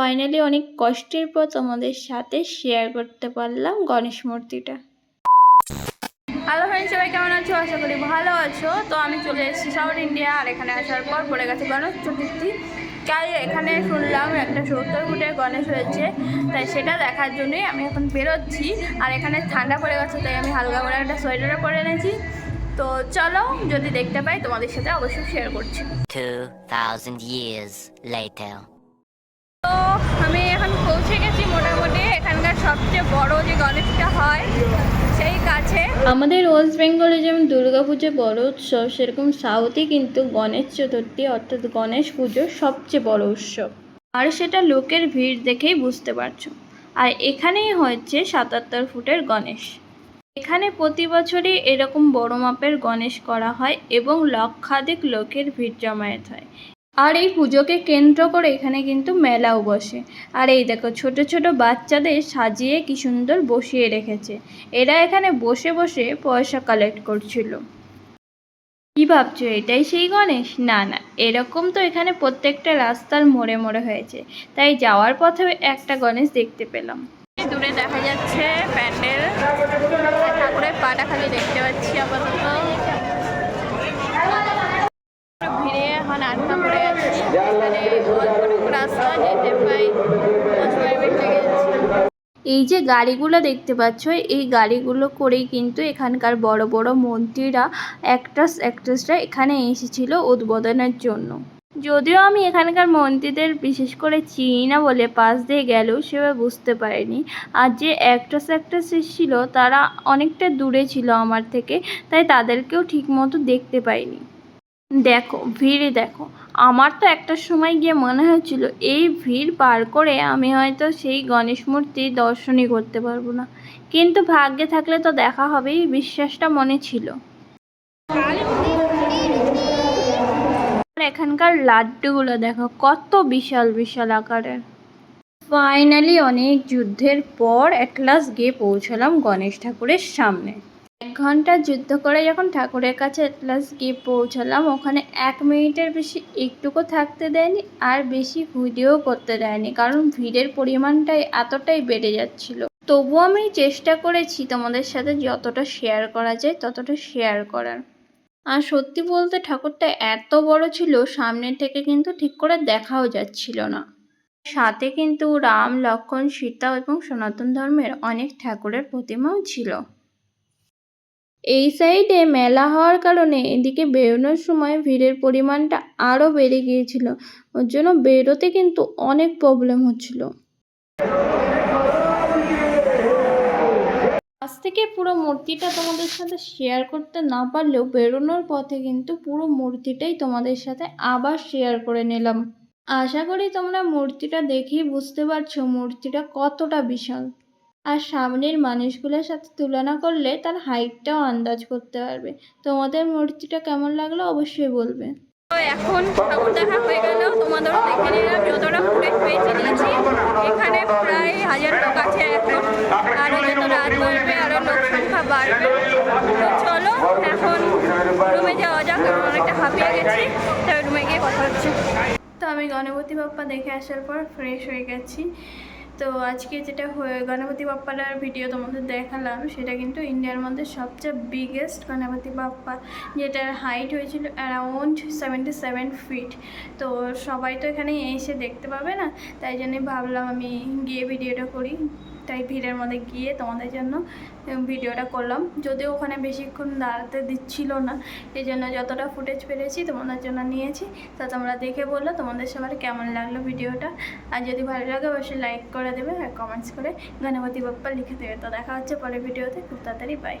Finally অনেক কষ্টের পর তোমাদের সাথে শেয়ার করতে পারলাম গণেশ মূর্তিটা। হ্যালো ফ্রেন্ড সবাই কেমন আছো? আশা করি ভালো আছো। তো আমি চলে এসেছি সাউথ ইন্ডিয়া আর এখানে আসার পর পড়ে গেছে গণেশ চতুর্থী। তাই এখানে শুনলাম একটা সত্তর ফুটের গণেশ হয়েছে তাই সেটা দেখার জন্যই আমি এখন বেরোচ্ছি। আর এখানে ঠান্ডা পড়ে গেছে তাই আমি হালকা করে একটা সোয়েটারও পরে এনেছি। তো চলো যদি দেখতে পাই তোমাদের সাথে অবশ্যই শেয়ার করছি। 2,000 years later. পৌঁছে গেছি মোটামুটি। এখানকার সবচেয়ে বড় যে গণেশটা হয়, সেই কাছে। আমাদের ওয়েস্ট বেঙ্গলে যেমন দুর্গাপুজো বড় উৎসব, সেরকম সাউথে কিন্তু গণেশ চতুর্থী অর্থাৎ গণেশ পুজো সবচেয়ে বড় উৎসব। আর সেটা লোকের ভিড় দেখেই বুঝতে পারছ। আর এখানেই হয়েছে সাতাত্তর ফুটের গণেশ। এখানে প্রতি বছরই এরকম বড় মাপের গণেশ করা হয় এবং লক্ষাধিক লোকের ভিড় জমায়েত হয়। আর এই পুজোকে কেন্দ্র করে এখানে কিন্তু মেলাও বসে। আর এই দেখো, ছোট ছোট বাচ্চাদের সাজিয়ে কি সুন্দর বসিয়ে রেখেছে। এরা এখানে বসে বসে পয়সা কালেক্ট করছিল। কি ভাবছ, এটাই সেই গণেশ? না না, এরকম তো এখানে প্রত্যেকটা রাস্তার মোড়ে মোড়ে হয়েছে। তাই যাওয়ার পথে একটা গণেশ দেখতে পেলাম। দূরে দেখা যাচ্ছে প্যান্ডেল। ঠাকুরের পাটা খালি দেখতে পাচ্ছি আপাতত ভিড়ে যাচ্ছে এই যে গাড়িগুলো দেখতে পাচ্ছ, এই গাড়িগুলো করেই কিন্তু এখানকার বড় বড় মন্ত্রীরা অ্যাক্ট্রাস অ্যাক্ট্রেসরা এখানে এসেছিল উদ্বোধনের জন্য। যদিও আমি এখানকার মন্ত্রীদের বিশেষ করে চিনি না বলে পাশ দিয়ে গেলেও সেভাবে বুঝতে পারিনি। আর যে অ্যাক্ট্রেস অ্যাক্ট্রেস এসেছিল, তারা অনেকটা দূরে ছিল আমার থেকে, তাই তাদেরকেও ঠিকমতো দেখতে পাইনি। দেখো, ভিড় দেখো। আমার তো একটা সময় গিয়ে মনে হয়েছিল, এই ভিড় পার করে আমি হয়তো সেই গণেশ মূর্তি দর্শনই করতে পারব না। কিন্তু ভাগ্যে থাকলে তো দেখা হবেই বিশ্বাসটা মনে ছিল। এখানকার লাড্ডুগুলো দেখো, কত বিশাল বিশাল আকারের। ফাইনালি অনেক যুদ্ধের পর অ্যাট লাস্ট গিয়ে পৌঁছলাম গণেশ ঠাকুরের সামনে। এক ঘণ্টা যুদ্ধ করে যখন ঠাকুরের কাছে লাস্ট গিয়ে পৌঁছালাম, ওখানে এক মিনিটের বেশি একটুকু থাকতে দেয়নি আর বেশি ভিডিও করতে দেয়নি, কারণ ভিড়ের পরিমাণটাই এতটাই বেড়ে যাচ্ছিল। তবু আমি চেষ্টা করেছি তোমাদের সাথে যতটা শেয়ার করা যায় ততটা শেয়ার করার। আর সত্যি বলতে ঠাকুরটা এত বড় ছিল, সামনে থেকে কিন্তু ঠিক করে দেখাও যাচ্ছিল না। সাথে কিন্তু রাম লক্ষ্মণ সীতা এবং সনাতন ধর্মের অনেক ঠাকুরের প্রতিমাও ছিল। এই সাইডে মেলা হওয়ার কারণে এদিকে বেরোনোর সময় ভিড়ের পরিমাণটা আরও বেড়ে গিয়েছিল। ওর জন্য বেরোতে কিন্তু অনেক প্রবলেম হচ্ছিল। আজ থেকে পুরো মূর্তিটা তোমাদের সাথে শেয়ার করতে না পারলেও বেরোনোর পথে কিন্তু পুরো মূর্তিটাই তোমাদের সাথে আবার শেয়ার করে নিলাম। আশা করি তোমরা মূর্তিটা দেখেই বুঝতে পারছ মূর্তিটা কতটা বিশাল। আর সামনের মানুষগুলোর সাথে তুলনা করলে তার হাইটটাও আন্দাজ করতে পারবে। তোমাদের মূর্তিটা কেমন লাগল অবশ্যই বলবে। তো এখন ঠাকুর দেখা হয়ে গেল। তোমাদের দেখে নিলাম, যতটা ফুটেজ পেয়েছি নিয়েছি এখানে প্রায় হাজার লোক আছে এখন। আরও যত রাত বাড়বে আরও লোক সংখ্যা বাড়বে। তো চলো, এখন রুমে যাওয়া যাক, কারণ অনেকটা হাঁপিয়ে গেছি তবে রুমে গিয়ে কথা হচ্ছে। তো আমি গণপতি বাপ্পা দেখে আসার পর ফ্রেশ হয়ে গেছি। তো আজকে যেটা হয়ে, গণপতি বাপ্পার ভিডিও তোমাদের দেখালাম, সেটা কিন্তু ইন্ডিয়ার মধ্যে সবচেয়ে বিগেস্ট গণপতি বাপ্পা, যেটার হাইট হয়েছিল অ্যারাউন্ড সেভেন্টি সেভেন ফিট তো সবাই তো এখানে এসে দেখতে পাবে না? তাই জন্যই ভাবলাম আমি গিয়ে ভিডিওটা করি। তাই ভিড়ের মধ্যে গিয়ে তোমাদের জন্য ভিডিওটা করলাম। যদিও ওখানে বেশিক্ষণ দাঁড়াতে দিচ্ছিল না এই জন্য যতটা ফুটেজ পেরেছি তোমাদের জন্য নিয়েছি। তা তোমরা দেখে বলল তোমাদের সবার কেমন লাগল ভিডিওটা। আর যদি ভালো লাগে অবশ্যই লাইক করে দেবে আর কমেন্টস করে গণপতি বাপ্পা লিখে দেবে। তো দেখা হচ্ছে পরের ভিডিওতে, খুব তাড়াতাড়ি বাই